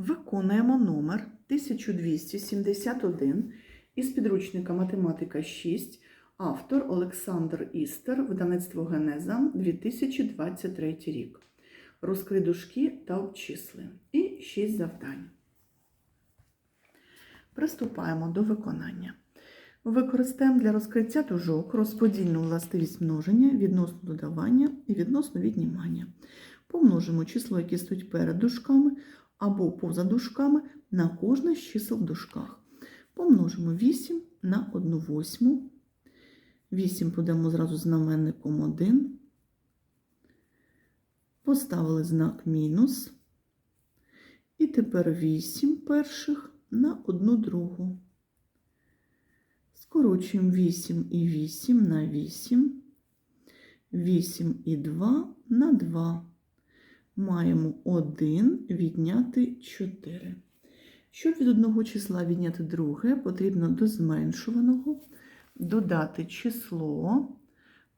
Виконуємо номер 1271 із підручника Математика 6, автор Олександр Істер, видавництво Генеза 2023 рік. Розкрий дужки та обчисли. І 6 завдань. Приступаємо до виконання. Використаємо для розкриття дужок розподільну властивість множення, відносно додавання і відносно віднімання. Помножимо число, яке стоїть перед дужками, або поза дужками на кожне з чисел в дужках. Помножимо 8 на 1 восьму. 8 подамо зразу знаменником 1. Поставили знак мінус. І тепер 8 перших на 1 другу. Скорочуємо 8 і 8 на 8. 8 і 2 на 2 маємо 1 відняти 4. Щоб від одного числа відняти друге, потрібно до зменшуваного додати число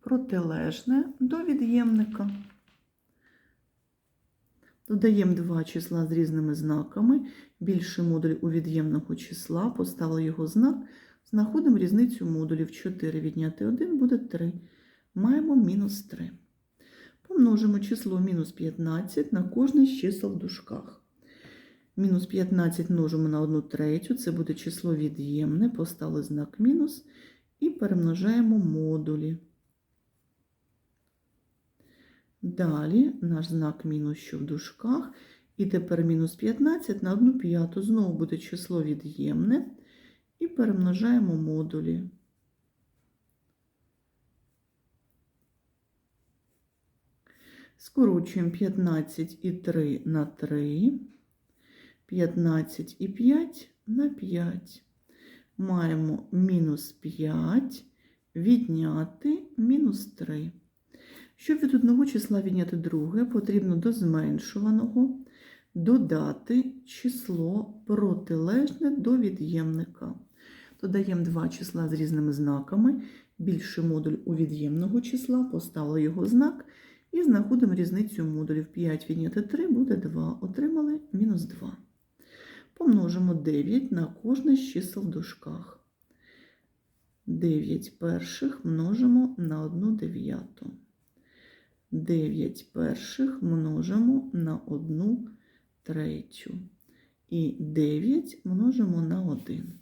протилежне до від'ємника. Додаємо два числа з різними знаками. Більший модуль у від'ємного числа, поставили його знак, знаходимо різницю модулів 4 відняти 1 буде 3. Маємо мінус 3. Помножимо число мінус 15 на кожне з чисел в дужках. Мінус 15 множимо на 1 третю, це буде число від'ємне, поставили знак мінус і перемножаємо модулі. Далі наш знак мінус, що в дужках, і тепер мінус 15 на 1 п'яту. Знову буде число від'ємне і перемножаємо модулі. Скорочуємо 15 і 3 на 3, 15 і 5 на 5. Маємо мінус 5 відняти мінус 3. Щоб від одного числа відняти друге, потрібно до зменшуваного додати число протилежне до від'ємника. Додаємо два числа з різними знаками. Більший модуль у від'ємного числа, поставили його знак. І знаходимо різницю модулів. 5 відняти 3 буде 2. Отримали мінус 2. Помножимо 9 на кожне з чисел в дужках. 9 перших множимо на 1 дев'яту. 9 перших множимо на 1 третю. І 9 множимо на 1.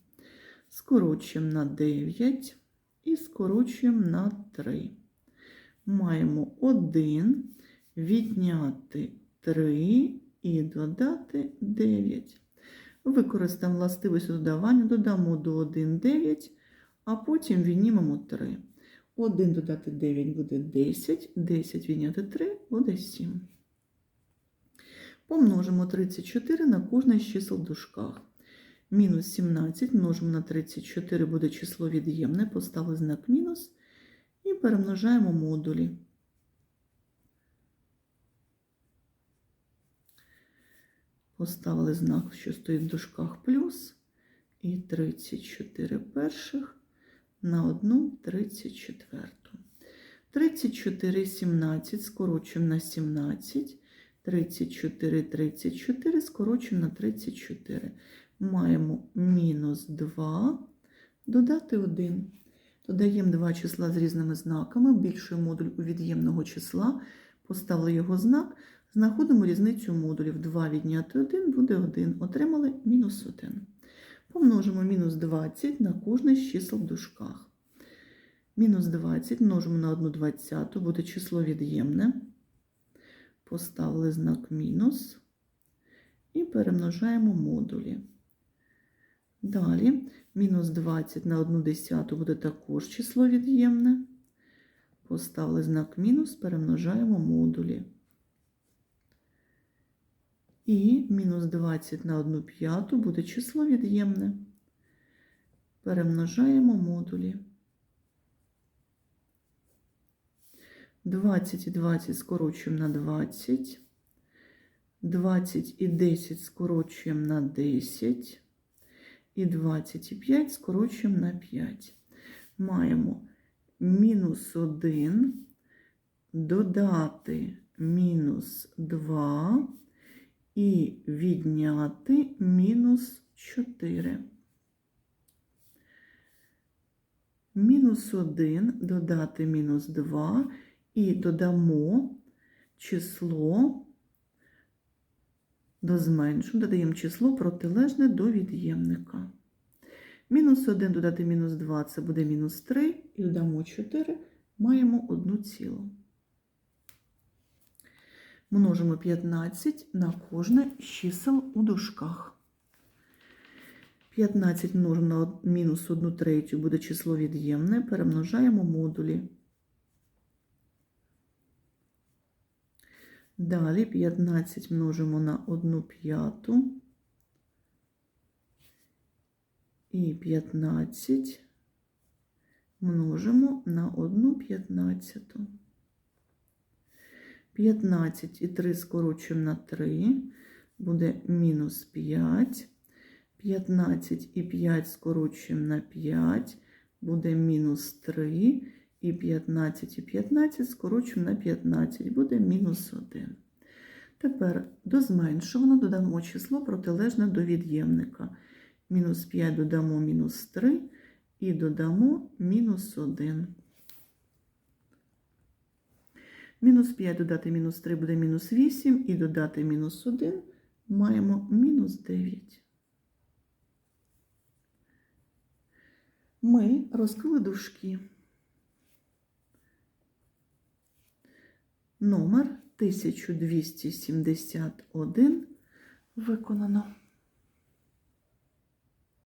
Скорочуємо на 9 і скорочуємо на 3 маємо 1 відняти 3 і додати 9. Використаємо властивість додавання, додамо до 1 9, а потім віднімемо 3. 1 додати 9 буде 10, 10 відняти 3 буде 7. Помножимо 34 на кожне з чисел в дужках. Мінус 17 множимо на 34 буде число від'ємне, поставили знак мінус і перемножаємо модулі. Поставили знак, що стоїть в дужках плюс, і 34 перших на 1 34. 34 17 скорочуємо на 17, 34 34 скорочуємо на 34. Маємо мінус 2, додати 1. Додаємо два числа з різними знаками, більший модуль у від'ємного числа, поставили його знак, знаходимо різницю модулів. 2 відняти 1 буде 1. Отримали мінус 1. Помножимо мінус 20 на кожне з чисел в дужках. Мінус 20 множимо на 1 двадцяту, буде число від'ємне. Поставили знак мінус і перемножаємо модулі. Далі мінус 20 на 1 десяту буде також число від'ємне. Поставили знак мінус, перемножаємо модулі. І мінус 20 на 1 п'яту буде число від'ємне. Перемножаємо модулі. 20 і 20 скорочуємо на 20. 20 і 10 скорочуємо на 10 і 25 скорочуємо на 5. Маємо мінус 1 додати мінус 2 і відняти мінус 4. Мінус 1 додати мінус 2 і додамо число до зменшу, додаємо число протилежне до від'ємника. Мінус 1 додати мінус 2 це буде мінус 3, і додамо 4, маємо одну цілу. Множимо 15 на кожне чисел у дужках. 15 множимо на мінус 1 третю буде число від'ємне, перемножаємо модулі. Далі 15 множимо на 1 п'яту. І 15 множимо на 1 п'ятнадцяту. 15 і 3 скорочуємо на 3, буде мінус 5. 15 і 5 скорочуємо на 5, буде мінус 3. І 15 і 15 скорочуємо на 15, буде мінус 1. Тепер до зменшуваного додамо число протилежне до від'ємника. Мінус 5 додамо мінус 3 і додамо мінус 1. Мінус 5 додати мінус 3 буде мінус 8 і додати мінус 1 маємо мінус 9. Ми розкрили дужки. Номер 1271 виконано.